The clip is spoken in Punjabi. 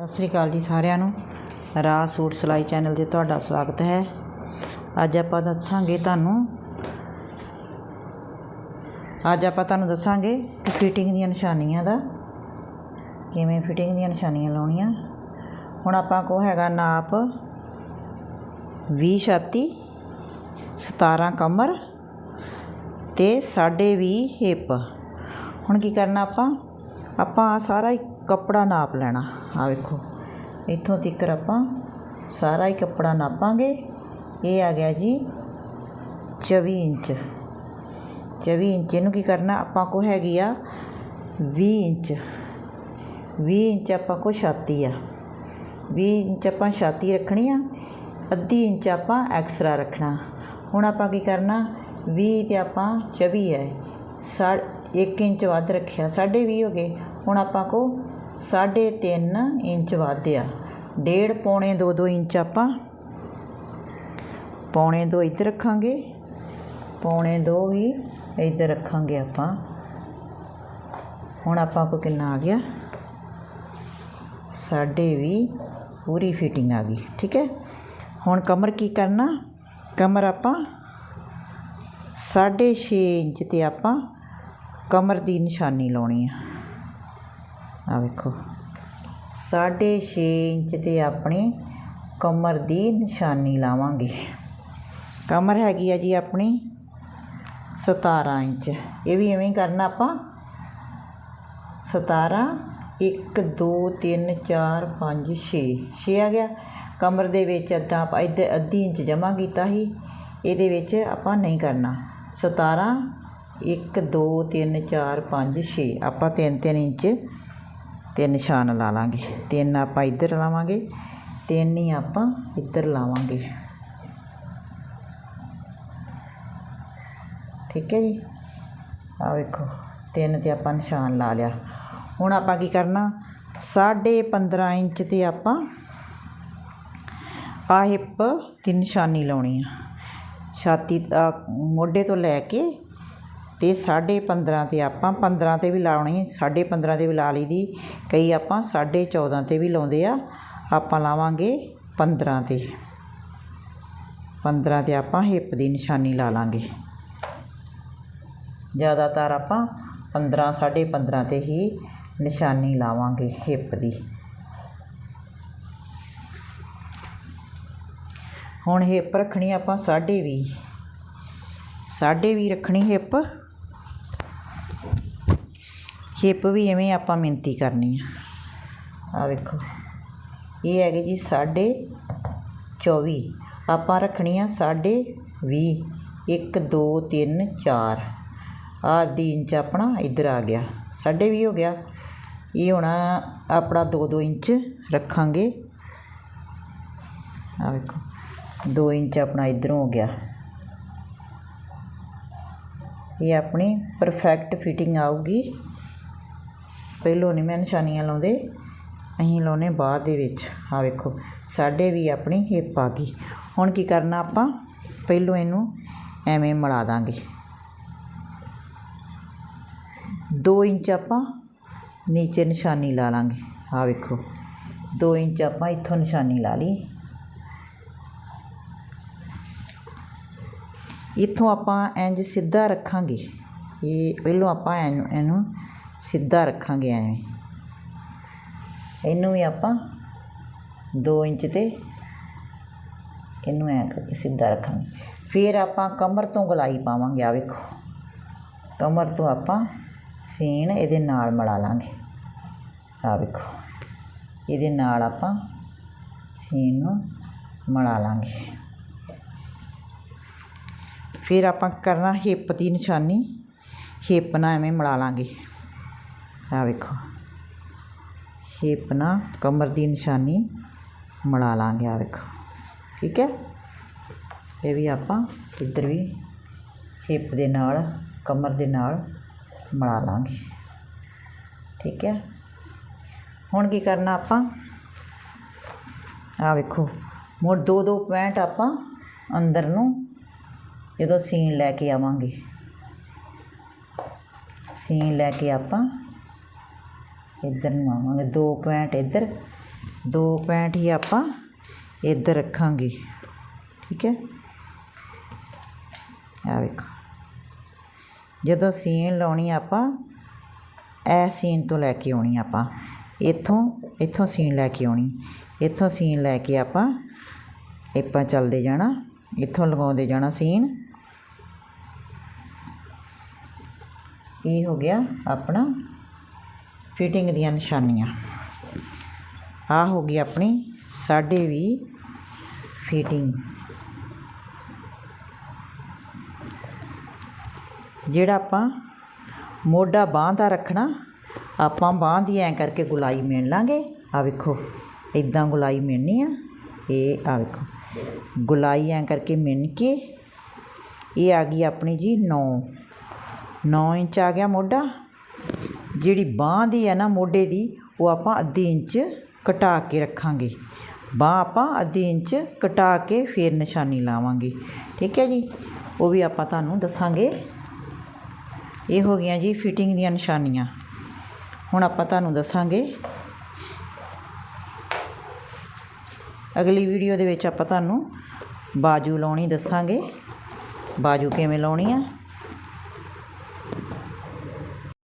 ਸਤਿ ਸ੍ਰੀ ਅਕਾਲ ਜੀ ਸਾਰਿਆਂ ਨੂੰ। ਰਾਹ ਸੂਟ ਸਿਲਾਈ ਚੈਨਲ 'ਤੇ ਤੁਹਾਡਾ ਸਵਾਗਤ ਹੈ। ਅੱਜ ਆਪਾਂ ਦੱਸਾਂਗੇ ਤੁਹਾਨੂੰ, ਅੱਜ ਆਪਾਂ ਤੁਹਾਨੂੰ ਦੱਸਾਂਗੇ ਕਿ ਫਿਟਿੰਗ ਦੀਆਂ ਨਿਸ਼ਾਨੀਆਂ ਦਾ ਕਿਵੇਂ ਫਿਟਿੰਗ ਦੀਆਂ ਨਿਸ਼ਾਨੀਆਂ ਲਾਉਣੀਆਂ। ਹੁਣ ਆਪਾਂ ਕੋ ਹੈਗਾ ਨਾਪ 20 ਛਾਤੀ 17 ਕਮਰ ਤੇ 20 ਹਿੱਪ ਹੁਣ ਕੀ ਕਰਨਾ ਆਪਾਂ? ਆਪਾਂ ਆਹ ਸਾਰਾ ਕੱਪੜਾ ਨਾਪ ਲੈਣਾ। ਆ ਵੇਖੋ, ਇੱਥੋਂ ਤੱਕ ਆਪਾਂ ਸਾਰਾ ਹੀ ਕੱਪੜਾ ਨਾਪਾਂਗੇ। ਇਹ ਆ ਗਿਆ ਜੀ 24 ਇੰਚ। 24 ਇੰਚ ਇਹਨੂੰ ਕੀ ਕਰਨਾ, ਆਪਾਂ ਕੋ ਹੈਗੀ ਆ 20 ਇੰਚ। 20 ਇੰਚ ਆਪਾਂ ਕੋ ਛਾਤੀ ਆ। 20 ਇੰਚ ਆਪਾਂ ਛਾਤੀ ਰੱਖਣੀ ਆ, ਅੱਧੀ ਇੰਚ ਆਪਾਂ ਐਕਸਟਰਾ ਰੱਖਣਾ। ਹੁਣ ਆਪਾਂ ਕੀ ਕਰਨਾ 20 ਤੇ ਆਪਾਂ 24 ਹੈ ਸਾ 1 ਇੰਚ ਵੱਧ ਰੱਖਿਆ 20.5 ਹੋ ਗਏ। ਹੁਣ ਆਪਾਂ ਕੋ 3.5 ਇੰਚ ਵੱਧ ਆ ਡੇਢ ਪੌਣੇ 2 2 ਇੰਚ ਆਪਾਂ ਪੌਣੇ 2 ਇੱਧਰ ਰੱਖਾਂਗੇ, ਪੌਣੇ 2 ਵੀ ਇੱਧਰ ਰੱਖਾਂਗੇ ਆਪਾਂ। ਹੁਣ ਆਪਾਂ ਕੋ ਕਿੰਨਾ ਆ ਗਿਆ? ਸਾਢੇ ਵੀ ਪੂਰੀ ਫਿਟਿੰਗ ਆ ਗਈ, ਠੀਕ ਹੈ? ਹੁਣ ਕਮਰ ਕੀ ਕਰਨਾ? ਕਮਰ ਆਪਾਂ ਸਾਢੇ ਛੇ ਇੰਚ ਤੇ ਆਪਾਂ ਕਮਰ ਦੀ ਨਿਸ਼ਾਨੀ ਲਾਉਣੀ ਆ। ਆ ਵੇਖੋ। ਸਾਢੇ ਛੇ ਇੰਚ ਤੇ ਆਪਣੀ ਕਮਰ ਦੀ ਨਿਸ਼ਾਨੀ ਲਾਵਾਂਗੇ। ਕਮਰ ਹੈਗੀ ਆ ਜੀ ਆਪਣੀ 17 ਇੰਚ। ਇਹ ਵੀ ਐਵੇਂ ਹੀ ਕਰਨਾ ਆਪਾਂ। 17 1 2 3 4 5 6 6 ਆ ਗਿਆ। ਕਮਰ ਦੇ ਵਿੱਚ ਅੱਧਾ ਆਪਾਂ ਇੱਧਰ ਅੱਧੀ ਇੰਚ ਜਮਾ ਕੀਤਾ ਸੀ। ਇਹਦੇ ਵਿੱਚ ਆਪਾਂ ਨਹੀਂ ਕਰਨਾ। 17 1 2 3 4 5 6 ਆਪਾਂ 3 3 ਇੰਚ ਤੇ ਨਿਸ਼ਾਨ ਲਾ ਲਾਂਗੇ। ਤਿੰਨ ਆਪਾਂ ਇੱਧਰ ਲਾਵਾਂਗੇ, ਤਿੰਨ ਹੀ ਆਪਾਂ ਇੱਧਰ ਲਾਵਾਂਗੇ। ਠੀਕ ਹੈ ਜੀ? ਆ ਵੇਖੋ, ਤਿੰਨ ਤੇ ਆਪਾਂ ਨਿਸ਼ਾਨ ਲਾ ਲਿਆ। ਹੁਣ ਆਪਾਂ ਕੀ ਕਰਨਾ? 15.5 ਇੰਚ ਤੇ ਆਪਾਂ ਆ ਹਿੱਪ ਦੀ ਨਿਸ਼ਾਨੀ ਲਾਉਣੀ ਆ। ਛਾਤੀ ਮੋਢੇ ਤੋਂ ਲੈ ਕੇ ਅਤੇ ਸਾਢੇ ਪੰਦਰਾਂ ਤੇ ਆਪਾਂ 15 ਤੇ ਵੀ ਲਾਉਣੀ 15.5 ਤੇ ਵੀ ਲਾ ਲਈ ਦੀ ਕਈ ਆਪਾਂ 14.5 ਤੇ ਵੀ ਲਾਉਂਦੇ ਆ, ਆਪਾਂ ਲਾਵਾਂਗੇ 15 ਤੇ। 15 ਤੇ ਆਪਾਂ ਹਿੱਪ ਦੀ ਨਿਸ਼ਾਨੀ ਲਾ ਲਾਂਗੇ। ਜ਼ਿਆਦਾਤਰ ਆਪਾਂ 15 15.5 ਤੇ ਹੀ ਨਿਸ਼ਾਨੀ ਲਾਵਾਂਗੇ ਹਿੱਪ ਦੀ। ਹੁਣ ਹਿੱਪ ਰੱਖਣੀ ਆਪਾਂ 20 20 ਰੱਖਣੀ ਹਿੱਪ। ਹਿੱਪ ਵੀ ਇਵੇਂ ਆਪਾਂ ਮਿੰਤੀ ਕਰਨੀ ਆ। ਆ ਵੇਖੋ। ਇਹ ਹੈਗੇ ਜੀ 24 ਆਪਾਂ ਰੱਖਣੀ ਆ 20 1 2 3 4 ਆ ਦੀ ਇੰਚ ਆਪਣਾ ਇੱਧਰ ਆ ਗਿਆ। 20 ਹੋ ਗਿਆ। ਇਹ ਹੋਣਾ ਆਪਣਾ 2 2 ਇੰਚ ਰੱਖਾਂਗੇ। ਆ ਵੇਖੋ। 2 ਇੰਚ ਆਪਣਾ ਇਧਰੋਂ ਹੋ ਗਿਆ। ਇਹ ਆਪਣੀ ਪਰਫੈਕਟ ਫਿਟਿੰਗ ਆਊਗੀ। ਪਹਿਲੋਂ ਨਹੀਂ ਮੈਂ ਨਿਸ਼ਾਨੀਆਂ ਲਾਉਂਦੇ ਅਸੀਂ ਲਾਉਨੇ ਬਾਅਦ ਦੇ ਵਿੱਚ। ਆ ਵੇਖੋ, ਸਾਡੇ ਵੀ ਆਪਣੀ ਹਿੱਪ ਆ ਗਈ। ਹੁਣ ਕੀ ਕਰਨਾ ਆਪਾਂ? ਪਹਿਲੋਂ ਇਹਨੂੰ ਐਵੇਂ ਮੜਾ ਦਾਂਗੇ। 2 ਇੰਚ ਆਪਾਂ ਨੀਚੇ ਨਿਸ਼ਾਨੀ ਲਾ ਲਾਂਗੇ। ਆ ਵੇਖੋ 2 ਇੰਚ ਆਪਾਂ ਇੱਥੋਂ ਨਿਸ਼ਾਨੀ ਲਾ ਲਈ। ਇੱਥੋਂ ਆਪਾਂ ਇੰਜ ਸਿੱਧਾ ਰੱਖਾਂਗੇ। ਇਹ ਪਹਿਲੋਂ ਆਪਾਂ ਇਹਨੂੰ ਇਹਨੂੰ ਸਿੱਧਾ ਰੱਖਾਂਗੇ ਐਵੇਂ। ਇਹਨੂੰ ਵੀ ਆਪਾਂ 2 ਇੰਚ ਤੇ ਇਹਨੂੰ ਐ ਕਰਕੇ ਸਿੱਧਾ ਰੱਖਾਂਗੇ। ਫਿਰ ਆਪਾਂ ਕਮਰ ਤੋਂ ਗਲਾਈ ਪਾਵਾਂਗੇ ਆ ਵੇਖੋ। ਕਮਰ ਤੋਂ ਆਪਾਂ ਸੀਨ ਇਹਦੇ ਨਾਲ ਮੜਾ ਲਾਂਗੇ। ਆ ਵੇਖੋ। ਇਹਦੇ ਨਾਲ ਆਪਾਂ ਸੀਨ ਨੂੰ ਮੜਾ ਲਾਂਗੇ। ਫਿਰ ਆਪਾਂ ਕਰਨਾ ਹਿੱਪ ਦੀ ਨਿਸ਼ਾਨੀ। ਹਿੱਪ ਨਾਲ ਐਵੇਂ ਮਿਲਾ ਲਾਂਗੇ। ਆਹ ਵੇਖੋ। ਹਿੱਪ ਨਾਲ ਕਮਰ ਦੀ ਨਿਸ਼ਾਨੀ ਮਿਲਾ ਲਾਂਗੇ ਆਹ ਵੇਖੋ। ਠੀਕ ਹੈ? ਇਹ ਵੀ ਆਪਾਂ ਇੱਧਰ ਵੀ ਹਿੱਪ ਦੇ ਨਾਲ, ਕਮਰ ਦੇ ਨਾਲ ਮਿਲਾ ਲਾਂਗੇ। ਠੀਕ ਹੈ? ਹੁਣ ਕੀ ਕਰਨਾ ਆਪਾਂ? ਆਹ ਵੇਖੋ ਮੋੜ ਦੋ ਦੋ ਪੁਆਇੰਟ ਆਪਾਂ ਅੰਦਰ ਨੂੰ ਜਦੋਂ ਸੀਨ ਲੈ ਕੇ ਆਵਾਂਗੇ। ਸੀਨ ਲੈ ਕੇ ਆਪਾਂ ਇੱਧਰ ਨੂੰ ਆਵਾਂਗੇ। ਦੋ ਪੁਆਇੰਟ ਇੱਧਰ, ਦੋ ਪੁਆਇੰਟ ਹੀ ਆਪਾਂ ਇੱਧਰ ਰੱਖਾਂਗੇ। ਠੀਕ ਹੈ? ਆ ਵੇਖੋ। ਜਦੋਂ ਸੀਨ ਲਾਉਣੀ ਆਪਾਂ, ਇਹ ਸੀਨ ਤੋਂ ਲੈ ਕੇ ਆਉਣੀ ਆਪਾਂ। ਇੱਥੋਂ ਇੱਥੋਂ ਸੀਨ ਲੈ ਕੇ ਆਉਣੀ। ਇੱਥੋਂ ਸੀਨ ਲੈ ਕੇ ਆਪਾਂ ਆਪਾਂ ਚੱਲਦੇ ਜਾਣਾ। ਇੱਥੋਂ ਲਗਾਉਂਦੇ ਜਾਣਾ ਸੀਨ। ਇਹ ਹੋ ਗਿਆ ਆਪਣਾ ਫਿਟਿੰਗ ਦੀਆਂ ਨਿਸ਼ਾਨੀਆਂ। ਆ ਹੋ ਗਈ ਆਪਣੀ ਸਾਢੇ ਵੀ ਫਿਟਿੰਗ ਜਿਹੜਾ ਆਪਾਂ ਮੋਢਾ ਬਾਂਹ ਦਾ ਰੱਖਣਾ, ਆਪਾਂ ਬਾਂਹ ਦੀ ਐਂ ਕਰਕੇ ਗੁਲਾਈ ਮਿਣ ਲਾਂਗੇ। ਆ ਵੇਖੋ ਇਦਾਂ ਗੁਲਾਈ ਮਿਣਨੀ ਆ। ਇਹ ਆ ਵੇਖੋ, ਗੁਲਾਈ ਐਂ ਕਰਕੇ ਮਿਣ ਕੇ ਇਹ ਆ ਗਈ ਆਪਣੀ ਜੀ 9 9 ਇੰਚ ਆ ਗਿਆ ਮੋਢਾ। ਜਿਹੜੀ ਬਾਂਹ ਦੀ ਹੈ ਨਾ ਮੋਢੇ ਦੀ, ਉਹ ਆਪਾਂ ਅੱਧੀ ਇੰਚ ਘਟਾ ਕੇ ਰੱਖਾਂਗੇ। ਬਾਂਹ ਆਪਾਂ ਅੱਧੀ ਇੰਚ ਘਟਾ ਕੇ ਫਿਰ ਨਿਸ਼ਾਨੀ ਲਾਵਾਂਗੇ। ਠੀਕ ਹੈ ਜੀ? ਉਹ ਵੀ ਆਪਾਂ ਤੁਹਾਨੂੰ ਦੱਸਾਂਗੇ। ਇਹ ਹੋ ਗਈਆਂ ਜੀ ਫਿਟਿੰਗ ਦੀਆਂ ਨਿਸ਼ਾਨੀਆਂ। ਹੁਣ ਆਪਾਂ ਤੁਹਾਨੂੰ ਦੱਸਾਂਗੇ। ਅਗਲੀ ਵੀਡੀਓ ਦੇ ਵਿੱਚ ਆਪਾਂ ਤੁਹਾਨੂੰ ਬਾਜੂ ਲਾਉਣੀ ਦੱਸਾਂਗੇ। ਬਾਜੂ ਕਿਵੇਂ ਲਾਉਣੀ ਆ?